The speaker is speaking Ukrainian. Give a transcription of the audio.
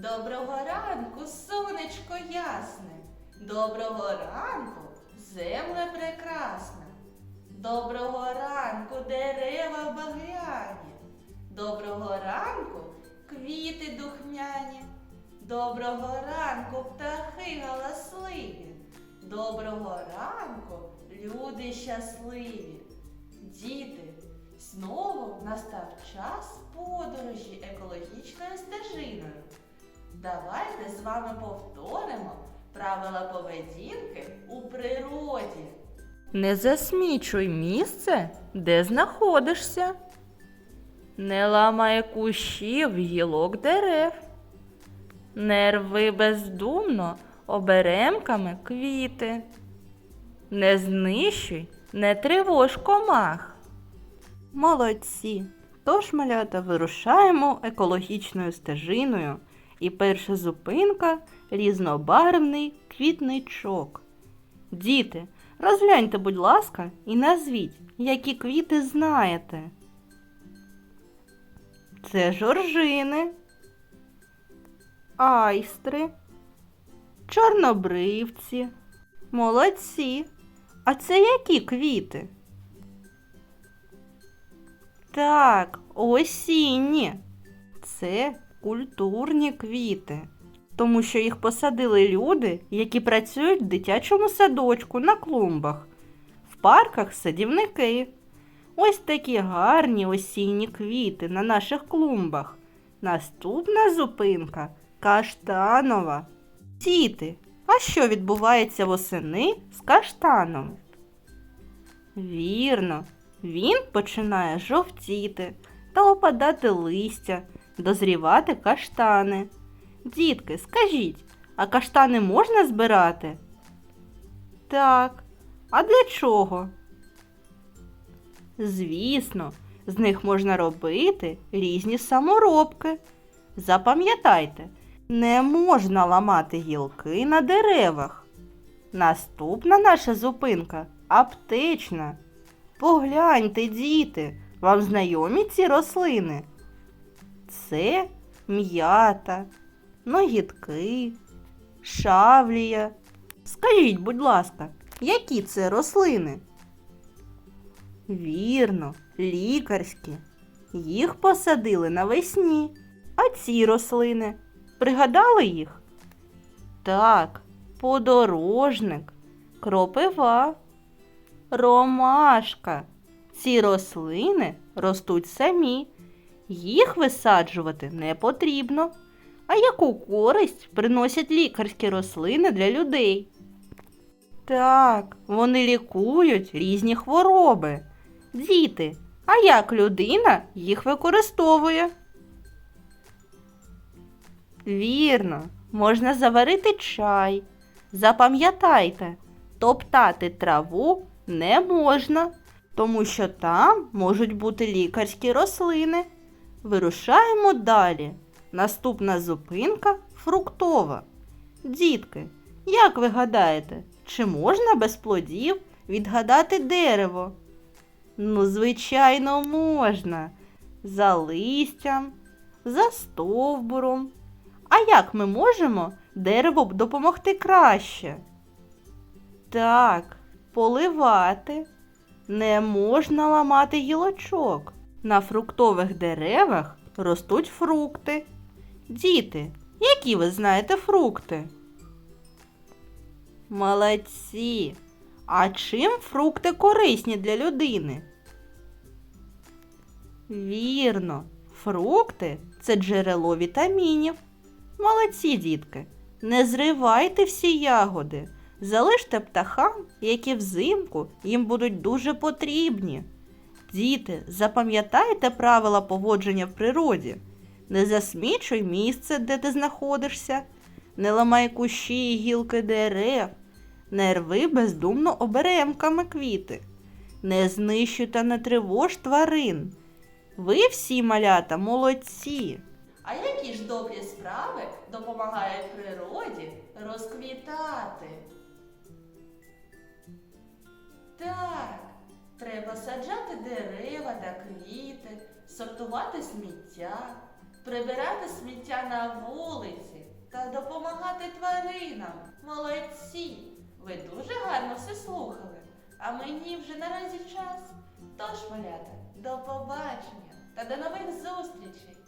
Доброго ранку, сонечко ясне. Доброго ранку, земле прекрасна. Доброго ранку, дерева багряні. Доброго ранку, квіти духмяні. Доброго ранку, птахи галасливі. Доброго ранку, люди щасливі. Діти, знову настав час подорожі. Давайте з вами повторимо правила поведінки у природі. Не засмічуй місце, де знаходишся. Не ламай кущів гілок дерев. Не рви бездумно оберемками квіти. Не знищуй, не тривож комах. Молодці! Тож, малята, вирушаємо екологічною стежиною. І перша зупинка різнобарвний квітничок. Діти, розгляньте, будь ласка, і назвіть, які квіти знаєте. Це жоржини, айстри, чорнобривці. Молодці. А це які квіти? Так, осінні. Це культурні квіти, тому що їх посадили люди, які працюють в дитячому садочку на клумбах, в парках садівники. Ось такі гарні осінні квіти на наших клумбах. Наступна зупинка каштанова. Діти, а що відбувається восени з каштаном? Вірно, він починає жовтіти та опадати листя, дозрівати каштани. Дітки, скажіть, а каштани можна збирати? Так. А для чого? Звісно, з них можна робити різні саморобки. Запам'ятайте, не можна ламати гілки на деревах. Наступна наша зупинка аптечна. Погляньте, діти, вам знайомі ці рослини? Це м'ята, ногітки, шавлія. Скажіть, будь ласка, які це рослини? Вірно, лікарські. Їх посадили навесні. А ці рослини. Пригадали їх? Так, подорожник, кропива, ромашка. Ці рослини ростуть самі. Їх висаджувати не потрібно. А яку користь приносять лікарські рослини для людей? Так, вони лікують різні хвороби. Діти, а як людина їх використовує? Вірно, можна заварити чай. Запам'ятайте, топтати траву не можна, тому що там можуть бути лікарські рослини. Вирушаємо далі. Наступна зупинка фруктова. Дітки, як ви гадаєте, чи можна без плодів відгадати дерево? Ну, звичайно, можна. За листям, за стовбуром. А як ми можемо дереву допомогти краще? Так, поливати. Не можна ламати гілочок. На фруктових деревах ростуть фрукти. Діти, які ви знаєте фрукти? Молодці. А чим фрукти корисні для людини? Вірно, фрукти це джерело вітамінів. Молодці, дітки, не зривайте всі ягоди. Залиште птахам, які взимку їм будуть дуже потрібні. Діти, запам'ятайте правила поводження в природі. Не засмічуй місце, де ти знаходишся, не ламай кущі і гілки дерев, не рви бездумно оберемками квіти, не знищуй та не тривож тварин. Ви всі малята молодці. А які ж добрі справи допомагають природі розквітати? Так, треба саджати дерева та квіти, сортувати сміття, прибирати сміття на вулиці та допомагати тваринам. Молодці! Ви дуже гарно все слухали. А мені вже наразі час. Тож, малята, до побачення та до нових зустрічей!